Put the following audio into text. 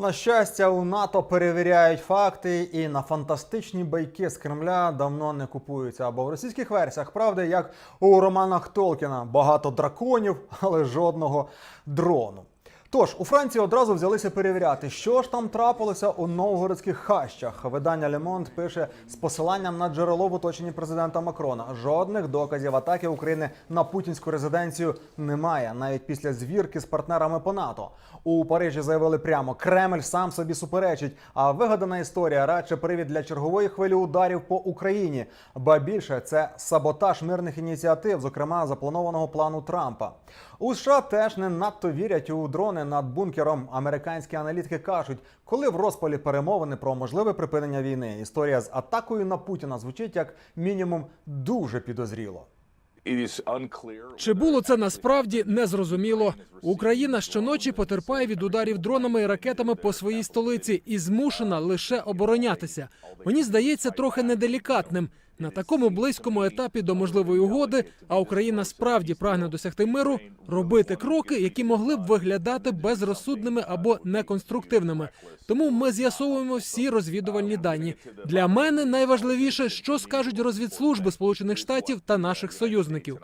На щастя, у НАТО перевіряють факти і на фантастичні байки з Кремля давно не купуються. Або в російських версіях правди, як у романах Толкіна, багато драконів, але жодного дрону. Тож у Франції одразу взялися перевіряти, що ж там трапилося у новгородських хащах. Видання Monde пише з посиланням на джерело в оточенні президента Макрона. Жодних доказів атаки України на путінську резиденцію немає, навіть після звірки з партнерами по НАТО. У Парижі заявили прямо, Кремль сам собі суперечить. А вигадана історія радше привід для чергової хвилі ударів по Україні. Ба більше це саботаж мирних ініціатив, зокрема запланованого плану Трампа. У США теж не надто вірять у дрони над бункером. Американські аналітики кажуть, коли в розпалі перемовини про можливе припинення війни, історія з атакою на Путіна звучить як мінімум дуже підозріло. Чи було це насправді незрозуміло? Україна щоночі потерпає від ударів дронами і ракетами по своїй столиці і змушена лише оборонятися. Мені здається трохи неделікатним на такому близькому етапі до можливої угоди. А Україна справді прагне досягти миру, робити кроки, які могли б виглядати безрозсудними або неконструктивними. Тому ми з'ясовуємо всі розвідувальні дані. Для мене найважливіше, що скажуть розвідслужби Сполучених Штатів та наших союзників.